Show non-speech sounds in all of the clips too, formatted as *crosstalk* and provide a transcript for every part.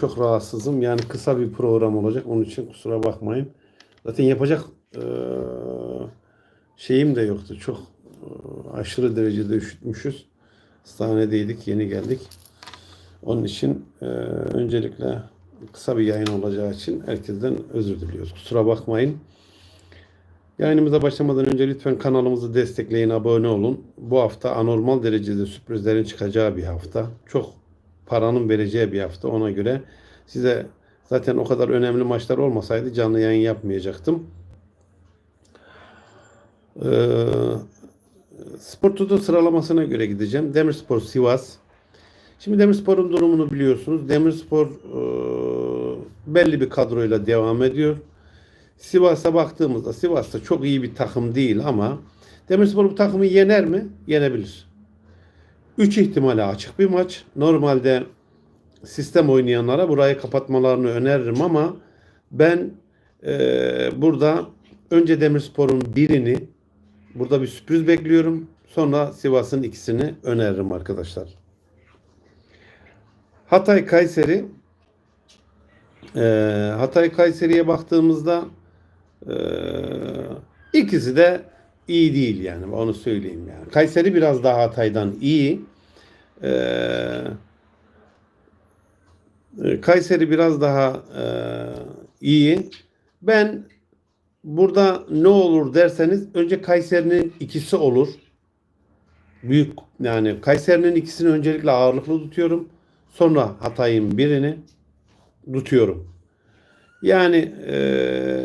çok rahatsızım. Yani kısa bir program olacak. Onun için kusura bakmayın. Zaten yapacak eee, şeyim de yoktu. Çok eee, aşırı derecede üşütmüşüz. Hastanedeydik. Yeni geldik. Onun için eee, öncelikle kısa bir yayın olacağı için herkesten özür diliyoruz. Kusura bakmayın. Yayınımıza başlamadan önce lütfen kanalımızı destekleyin, abone olun. Bu hafta anormal derecede sürprizlerin çıkacağı bir hafta. Çok paranın vereceği bir hafta. Ona göre size zaten o kadar önemli maçlar olmasaydı canlı yayın yapmayacaktım. Ee, Spor Toto sıralamasına göre gideceğim. Demirspor Sivas. Şimdi Demirspor'un durumunu biliyorsunuz. Demirspor e, belli bir kadroyla devam ediyor. Sivas'a baktığımızda Sivas da çok iyi bir takım değil ama Demirspor bu takımı yener mi? Yenebilir. 3 ihtimale açık bir maç. Normalde sistem oynayanlara burayı kapatmalarını öneririm ama ben eee, burada önce Demirspor'un birini burada bir sürpriz bekliyorum. Sonra Sivas'ın ikisini öneririm arkadaşlar. Hatay Kayseri eee, Hatay Kayseri'ye baktığımızda eee, ikisi de iyi değil yani onu söyleyeyim yani. Kayseri biraz daha Hatay'dan iyi. Eee e, Kayseri biraz daha e, iyi. Ben burada ne olur derseniz önce Kayseri'nin ikisi olur. Büyük yani Kayseri'nin ikisini öncelikle ağırlıklı tutuyorum. Sonra Hatay'ın birini tutuyorum. Yani e,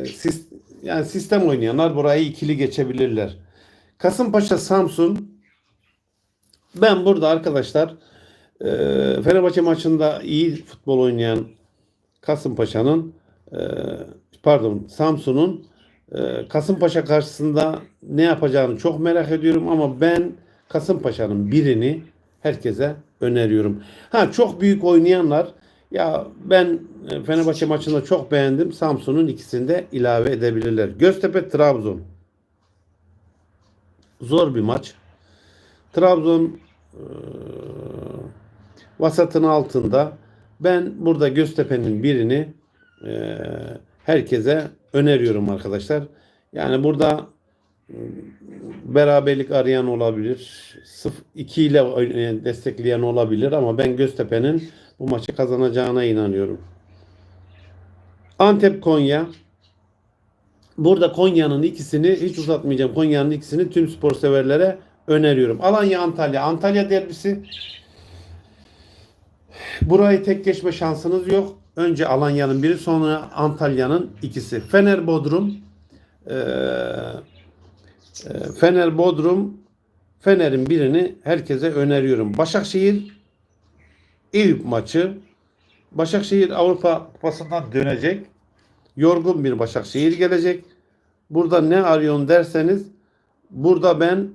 sis- yani sistem oynayanlar burayı ikili geçebilirler. Kasımpaşa Samsun ben burada arkadaşlar e, Fenerbahçe maçında iyi futbol oynayan Kasımpaşa'nın e, pardon Samsun'un e, Kasımpaşa karşısında ne yapacağını çok merak ediyorum ama ben Kasımpaşa'nın birini herkese öneriyorum. Ha çok büyük oynayanlar ya ben e, Fenerbahçe maçında çok beğendim. Samsun'un ikisini de ilave edebilirler. Göztepe Trabzon. Zor bir maç. Trabzon e, vasatın altında. Ben burada Göztepe'nin birini e, herkese öneriyorum arkadaşlar. Yani burada beraberlik arayan olabilir. 2 ile oynayan, destekleyen olabilir ama ben Göztepe'nin bu maçı kazanacağına inanıyorum. Antep Konya Burada Konya'nın ikisini hiç uzatmayacağım. Konya'nın ikisini tüm spor severlere öneriyorum. Alanya Antalya. Antalya derbisi Burayı tek geçme şansınız yok. Önce Alanya'nın biri sonra Antalya'nın ikisi. Fener Bodrum eee, Fener Bodrum Fener'in birini herkese öneriyorum. Başakşehir Eyüp maçı. Başakşehir Avrupa Kupası'ndan dönecek. Yorgun bir Başakşehir gelecek. Burada ne arıyorsun derseniz burada ben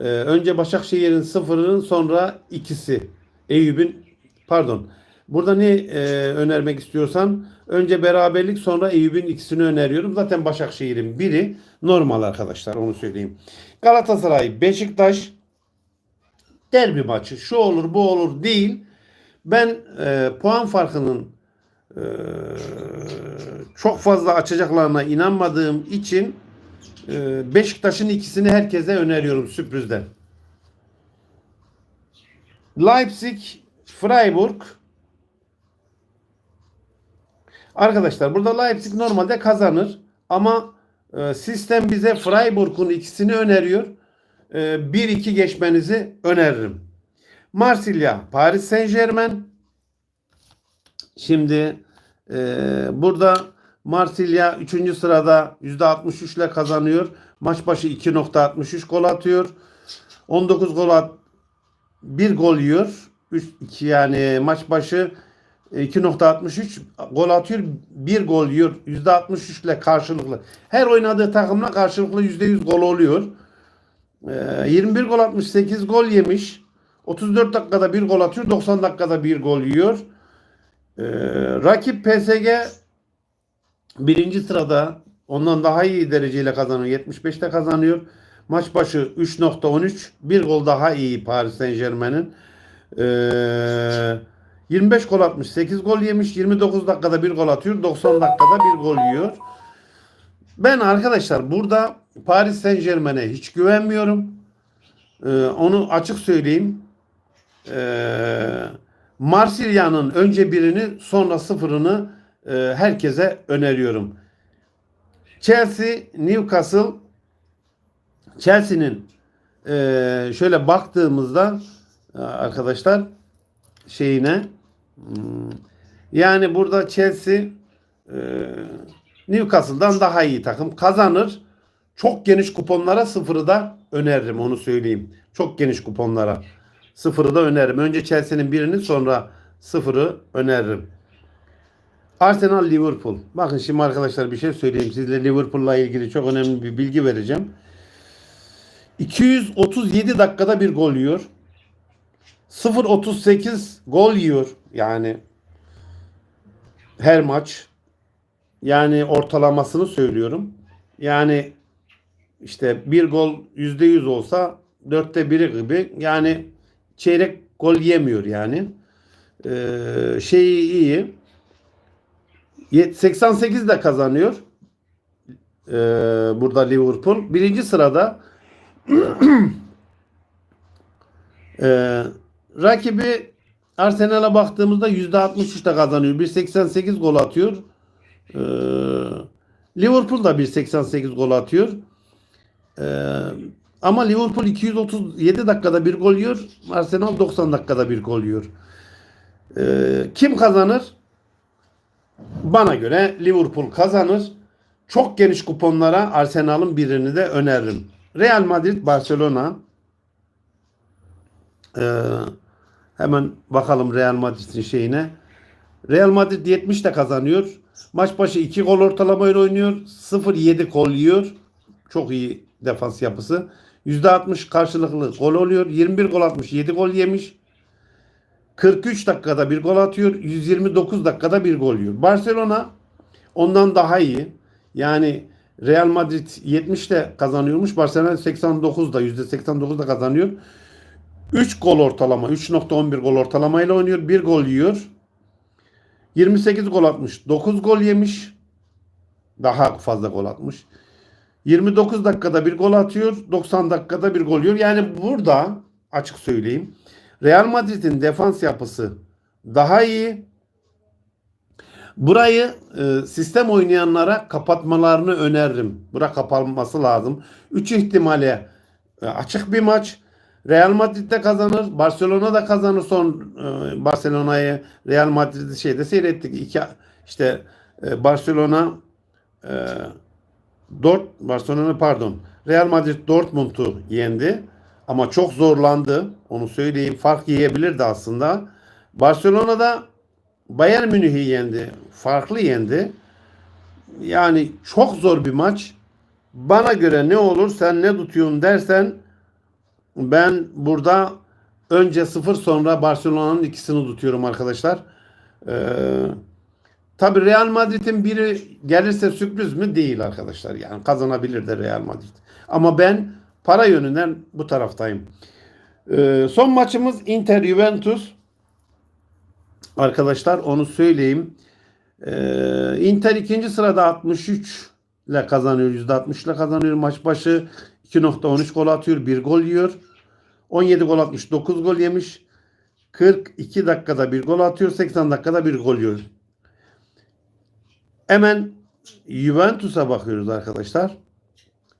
e, önce Başakşehir'in sıfırının sonra ikisi Eyüp'ün pardon. Burada ne e, önermek istiyorsan önce beraberlik sonra Eyüp'ün ikisini öneriyorum. Zaten Başakşehir'in biri normal arkadaşlar onu söyleyeyim. Galatasaray Beşiktaş derbi maçı şu olur bu olur değil. Ben e, puan farkının e, çok fazla açacaklarına inanmadığım için e, Beşiktaş'ın ikisini herkese öneriyorum sürprizden. Leipzig, Freiburg. Arkadaşlar burada Leipzig normalde kazanır ama e, sistem bize Freiburg'un ikisini öneriyor. E, 1-2 geçmenizi öneririm. Marsilya, Paris Saint Germain. Şimdi e, burada Marsilya 3. sırada %63 ile kazanıyor. Maç başı 2.63 gol atıyor. 19 gol at, 1 gol yiyor. 3 2 yani maç başı 2.63 gol atıyor. 1 gol yiyor. %63 ile karşılıklı. Her oynadığı takımla karşılıklı %100 gol oluyor. Ee, 21 gol atmış, 8 gol yemiş. 34 dakikada 1 gol atıyor, 90 dakikada 1 gol yiyor. Ee, rakip PSG birinci sırada ondan daha iyi dereceyle kazanıyor. 75'te kazanıyor. Maç başı 3.13. Bir gol daha iyi Paris Saint Germain'in. Ee, 25 gol atmış, 8 gol yemiş, 29 dakikada bir gol atıyor, 90 dakikada bir gol yiyor. Ben arkadaşlar burada Paris Saint Germain'e hiç güvenmiyorum. Ee, onu açık söyleyeyim. Ee, Marsilya'nın önce birini sonra sıfırını e, herkese öneriyorum. Chelsea, Newcastle Chelsea'nin e, şöyle baktığımızda e, arkadaşlar şeyine yani burada Chelsea e, Newcastle'dan daha iyi takım kazanır. Çok geniş kuponlara sıfırı da öneririm onu söyleyeyim. Çok geniş kuponlara sıfırı da öneririm. Önce Chelsea'nin birini sonra sıfırı öneririm. Arsenal Liverpool. Bakın şimdi arkadaşlar bir şey söyleyeyim. Sizle Liverpool'la ilgili çok önemli bir bilgi vereceğim. 237 dakikada bir gol yiyor. 0.38 gol yiyor. Yani her maç. Yani ortalamasını söylüyorum. Yani işte bir gol %100 olsa dörtte biri gibi. Yani çeyrek gol yemiyor yani. Ee, şeyi iyi. 88 de kazanıyor. Ee, burada Liverpool. Birinci sırada *clears throat* ee, rakibi Arsenal'a baktığımızda %63'te kazanıyor. 1.88 gol atıyor. Ee, Liverpool da 1.88 gol atıyor. Ee, ama Liverpool 237 dakikada bir gol yiyor. Arsenal 90 dakikada bir gol yiyor. Ee, kim kazanır? Bana göre Liverpool kazanır. Çok geniş kuponlara Arsenal'ın birini de öneririm. Real Madrid Barcelona. Ee, hemen bakalım Real Madrid'in şeyine. Real Madrid 70 de kazanıyor. Maç başı 2 gol ortalamayla oynuyor. 0-7 gol yiyor. Çok iyi defans yapısı. %60 karşılıklı gol oluyor. 21 gol atmış. 7 gol yemiş. 43 dakikada bir gol atıyor. 129 dakikada bir gol yiyor. Barcelona ondan daha iyi. Yani Real Madrid 70'te kazanıyormuş. Barcelona 89'da %89'da kazanıyor. 3 gol ortalama, 3.11 gol ortalamayla oynuyor. 1 gol yiyor. 28 gol atmış. 9 gol yemiş. Daha fazla gol atmış. 29 dakikada bir gol atıyor. 90 dakikada bir gol yiyor. Yani burada açık söyleyeyim. Real Madrid'in defans yapısı daha iyi. Burayı e, sistem oynayanlara kapatmalarını öneririm. Bura kapanması lazım. 3 ihtimale e, açık bir maç. Real Madrid'de kazanır. Barcelona da kazanır. Son e, Barcelona'yı Real Madrid'i şeyde seyrettik. İki, işte e, Barcelona e, Dort Barcelona pardon. Real Madrid Dortmund'u yendi. Ama çok zorlandı. Onu söyleyeyim. Fark yiyebilirdi aslında. Barcelona'da Bayern Münih'i yendi. Farklı yendi. Yani çok zor bir maç. Bana göre ne olur sen ne tutuyorsun dersen ben burada önce sıfır sonra Barcelona'nın ikisini tutuyorum arkadaşlar. Ee, Tabi Real Madrid'in biri gelirse sürpriz mi? Değil arkadaşlar. Yani kazanabilir de Real Madrid. Ama ben para yönünden bu taraftayım. Ee, son maçımız Inter Juventus. Arkadaşlar onu söyleyeyim. Ee, Inter ikinci sırada 63 ile kazanıyor. %60 ile kazanıyor. Maç başı 2.13 gol atıyor. 1 gol yiyor. 17 gol atmış. 9 gol yemiş. 42 dakikada bir gol atıyor. 80 dakikada bir gol yiyor. Hemen Juventus'a bakıyoruz arkadaşlar.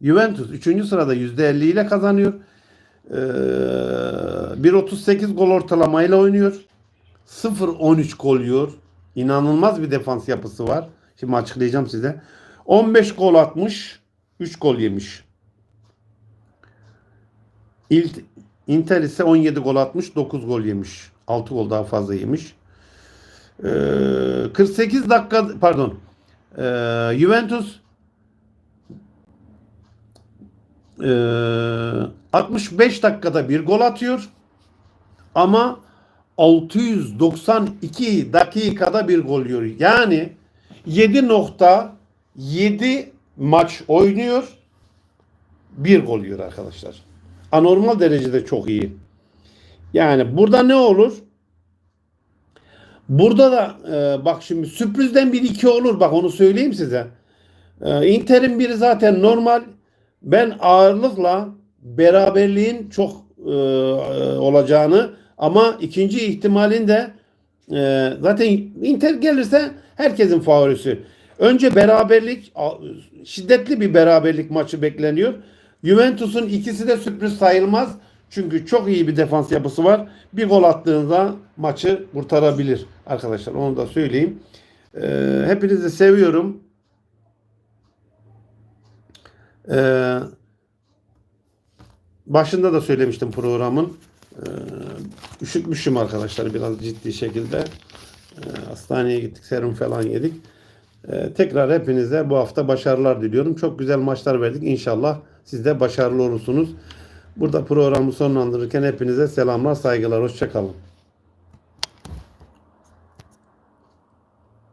Juventus 3. sırada %50 ile kazanıyor. Ee, 1.38 gol ortalamayla oynuyor. 0-13 gol yiyor. İnanılmaz bir defans yapısı var. Şimdi açıklayacağım size. 15 gol atmış. 3 gol yemiş. İl- Inter ise 17 gol atmış. 9 gol yemiş. 6 gol daha fazla yemiş. Ee, 48 dakika pardon. Ee, Juventus ee, 65 dakikada bir gol atıyor. Ama 692 dakikada bir gol yiyor. Yani 7.7 maç oynuyor. Bir gol yiyor arkadaşlar. Anormal derecede çok iyi. Yani burada ne olur? Burada da e, bak şimdi sürprizden bir iki olur bak onu söyleyeyim size. E, Inter'in biri zaten normal. Ben ağırlıkla beraberliğin çok e, e, olacağını ama ikinci ihtimalin de e, zaten Inter gelirse herkesin favorisi. Önce beraberlik şiddetli bir beraberlik maçı bekleniyor. Juventus'un ikisi de sürpriz sayılmaz. Çünkü çok iyi bir defans yapısı var. Bir gol attığında maçı kurtarabilir arkadaşlar. Onu da söyleyeyim. Ee, hepinizi seviyorum. Ee, başında da söylemiştim programın. Ee, üşütmüşüm arkadaşlar biraz ciddi şekilde. Ee, hastaneye gittik, serum falan yedik. Ee, tekrar hepinize bu hafta başarılar diliyorum. Çok güzel maçlar verdik. İnşallah siz de başarılı olursunuz. Burada programı sonlandırırken hepinize selamlar, saygılar. Hoşçakalın.